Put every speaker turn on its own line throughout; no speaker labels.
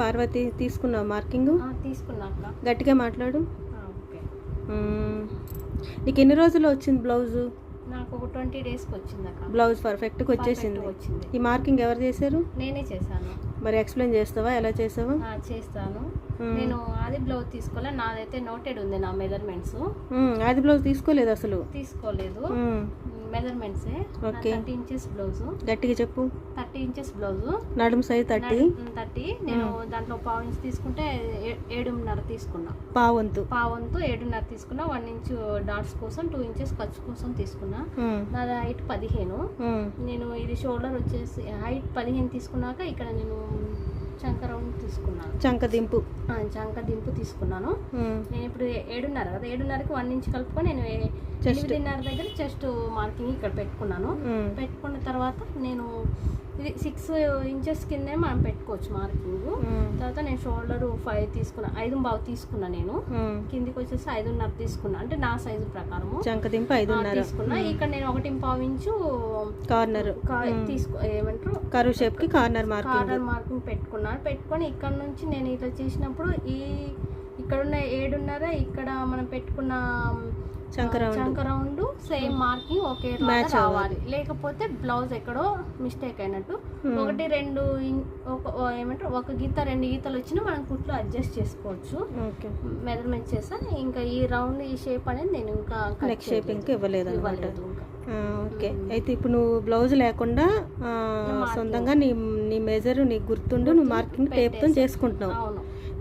పార్వతి తీసుకున్నావు మార్కింగ్?
తీసుకున్నా
గట్టిగా మాట్లాడు.
ఓకే.
నీకు ఎన్ని రోజుల్లో వచ్చింది బ్లౌజు?
నాకు ఒక ట్వంటీ డేస్కి వచ్చింది అక్క.
బ్లౌజ్ పర్ఫెక్ట్గా వచ్చేసింది.
వచ్చింది.
ఈ మార్కింగ్ ఎవరు చేశారు?
నేనే చేశాను.
మరి ఎక్స్ప్లెయిన్ చేస్తావా? ఎలా చేసావా?
చేస్తాను. నేను అది బ్లౌజ్ తీసుకోలే నాదైతే నోటెడ్ ఉంది నా మెజర్మెంట్స్.
అది బ్లౌజ్ తీసుకోలేదు అసలు?
తీసుకోలేదు. మెజర్మెంట్సే. Thirty inches blouse.
గట్టిగా చెప్పు.
Thirty inches blouse.
నడుము సైజ్ థర్టీ.
థర్టీ. నేను దాంట్లో పావు ఇంచ్ తీసుకుంటే ఏడున్నర తీసుకున్నా.
పావంతు.
పావంతు ఏడున్నర తీసుకున్నా. వన్ ఇంచ్ డాట్స్ కోసం టూ ఇంచెస్ ఖర్చు కోసం తీసుకున్నా. నా హైట్ పదిహేను. నేను ఇది షోల్డర్ వచ్చేసి హైట్ పదిహేను తీసుకున్నాక ఇక్కడ నేను చంక రౌండ్ తీసుకున్నాను.
చంక దింపు
చంక దింపు తీసుకున్నాను. నేను ఇప్పుడు ఏడున్నర కదా ఏడున్నరకి వన్ ఇంచ్ కలుపుకొని నేను ఏ- ఎనిమిదిన్నర దగ్గర చెస్ట్ మార్కింగ్ ఇక్కడ పెట్టుకున్నాను. పెట్టుకున్న తర్వాత నేను ఇది సిక్స్ ఇంచెస్ కిందే మనం పెట్టుకోవచ్చు మార్కింగ్. తర్వాత నేను షోల్డర్ ఫైవ్ తీసుకున్నా ఐదు బావు తీసుకున్నా నేను. కిందికి వచ్చేసి ఐదున్నర తీసుకున్నా. అంటే నా సైజు ప్రకారము.
చంక దింపు ఐదున్నర.
తీసుకున్నా. ఇక్కడ నేను ఒకటి పావు ఇంచు
కార్నర్
తీసుకో ఏమంటారు?
కరువు షేప్కి కార్నర్ మార్కింగ్
కార్నర్ మార్కింగ్ పెట్టుకున్నాను పెట్టుకొని ఇక్కడ నుంచి నేను ఇట్లా చేసినప్పుడు ఈ ఇక్కడున్న ఏడున్నర ఇక్కడ మనం పెట్టుకున్న
చంక రౌండ్
చంక రౌండ్ సేమ్ మార్కింగ్ ఒకే
Match
రావాలి. లేకపోతే బ్లౌజ్ ఎక్కడో మిస్టేక్ అయినట్టు. ఒకటి రెండు ఏమంటారు ఒక గీత రెండు గీతలు వచ్చినా మనం కుట్లు అడ్జస్ట్ చేసుకోవచ్చు.
ఓకే.
మెజర్మెంట్ చేస్తాను ఇంకా ఈ రౌండ్ ఈ షేప్ అనేది నేను ఇంకా
నెక్ షేప్ ఇంకా ఇవ్వలేదు
ఇవ్వలేదు
ఓకే. అయితే ఇప్పుడు నువ్వు బ్లౌజ్ లేకుండా సొంతంగా నీ నీ మెజర్ నీకు గుర్తుండు నువ్వు మార్కింగ్ టేప్తో చేసుకుంటున్నావు.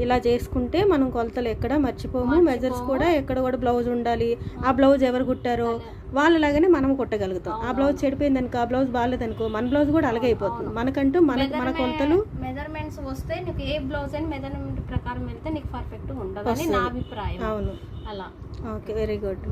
ఇలా చేసుకుంటే మనం కొలతలు ఎక్కడ మర్చిపోము. మెజర్స్ కూడా ఎక్కడ కూడా బ్లౌజ్ ఉండాలి. ఆ బ్లౌజ్ ఎవరు కుట్టారో వాళ్ళలాగానే మనం కుట్టగలుగుతాం. ఆ బ్లౌజ్ చెడిపోయింది అనుకో ఆ బ్లౌజ్ బాగాలేదనుకో మన బ్లౌజ్ కూడా అలాగే అయిపోతుంది. మనకంటూ మన మన కొలతలు
మెజర్మెంట్స్ వస్తే నీకు ఏ బ్లౌజ్ అని మెజర్మెంట్ ప్రకారం వెళ్తే నీకు పర్ఫెక్ట్ ఉండదు అని నా అభిప్రాయం.
అవును.
అలా.
Okay very good